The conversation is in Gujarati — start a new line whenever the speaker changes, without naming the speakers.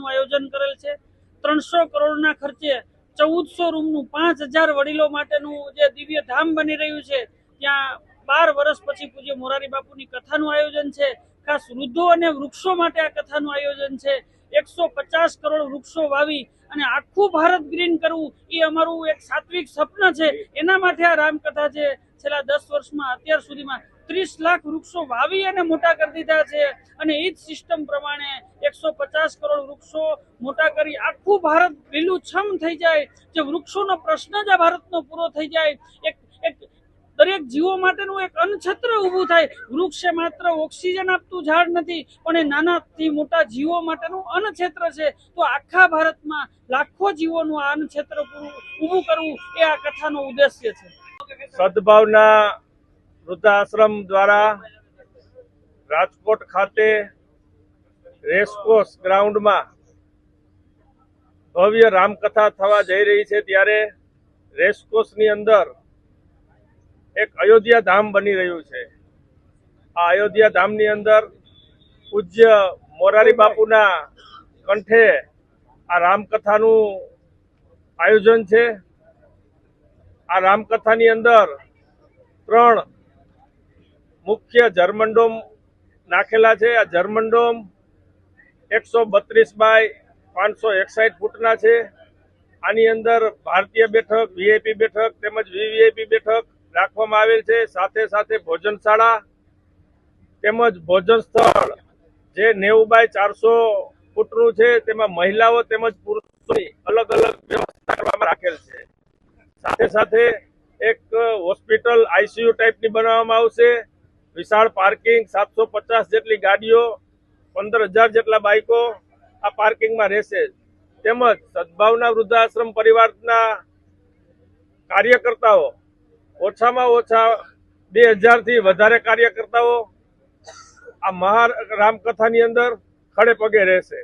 રામકથાનું આયોજન કરેલ છે. ત્રણસો કરોડના ખર્ચે ચૌદસો રૂમનું, પાંચ વડીલો માટેનું જે દિવ્ય ધામ બની રહ્યું છે, ત્યાં બાર વર્ષ પછી પૂજ્ય મોરારી બાપુની કથાનું આયોજન છે. ખાસ વૃદ્ધો અને વૃક્ષો માટે આ કથાનું આયોજન છે. એકસો પચાસ કરોડ વૃક્ષો વાવી અને આખું ભારત ગ્રીન કરવું, એ અમારું એક સાત્વિક સ્વપ્ન છે. એના માટે આ રામકથા છે. છેલ્લા દસ વર્ષમાં અત્યાર સુધીમાં ત્રીસ લાખ વૃક્ષો વાવી અને મોટા કરી દીધા છે. અને એ જ સિસ્ટમ પ્રમાણે એકસો પચાસ કરોડ વૃક્ષો મોટા કરી આખું ભારત લીલુંછમ થઈ જાય. જે વૃક્ષોનો પ્રશ્ન જ આ ભારતનો પૂરો થઈ જાય. એક એક દરેક જીવો માટેનું એક અન્નછત્ર ઊભું થાય. વૃક્ષ એ માત્ર ઓક્સિજન આપતું ઝાડ નથી, પણ એ નાનાથી મોટા જીવો માટેનું અન્નક્ષેત્ર છે. તો આખા ભારતમાં લાખો જીવોનું આ અન્નક્ષેત્ર ઊભું કરવું એ આ કથાનો ઉદ્દેશ્ય છે.
સદભાવના વૃદ્ધાશ્રમ દ્વારા રાજકોટ ખાતે રેસકોર્સ ગ્રાઉન્ડમાં ભવ્ય રામકથા થવા જઈ રહી છે ત્યારે રેસકોર્સની અંદર એક અયોધ્યા ધામ બની રહ્યું છે. આ અયોધ્યા ધામની અંદર પૂજ્ય મોરારી બાપુના કંઠે આ રામકથાનું આયોજન છે. આ રામકથાની અંદર ત્રણ મુખ્ય જર્મન ડોમ નાખેલા છે. આ જર્મનડોમ એકસો બત્રીસ બાય પાંચસો એકસાઠ ફૂટના છે. આની અંદર ભારતીય બેઠક, વીઆઈપી બેઠક તેમજ વીવીઆઈપી બેઠક રાખવામાં આવેલ છે. સાથે સાથે ભોજનશાળા તેમજ ભોજન સ્થળ જે નેવું બાય ચારસો ફૂટનું છે. તેમાં મહિલાઓ તેમજ પુરુષોની અલગ અલગ વ્યવસ્થા કરવામાં રાખેલ છે. સાથે સાથે એક હોસ્પિટલ આઈસીયુ ટાઈપની બનાવવામાં આવશે. વિશાળ પાર્કિંગ સાતસો પચાસ જેટલી ગાડીઓ પંદર હજાર જેટલા બાઇકો આ પાર્કિંગમાં રહેશે. તેમજ સદભાવના વૃદ્ધાશ્રમ પરિવારના કાર્યકર્તાઓ, ઓછામાં ઓછા બે હજારથી વધારે કાર્યકર્તાઓ આ મહા રામકથાની અંદર ખડે પગે રહેશે.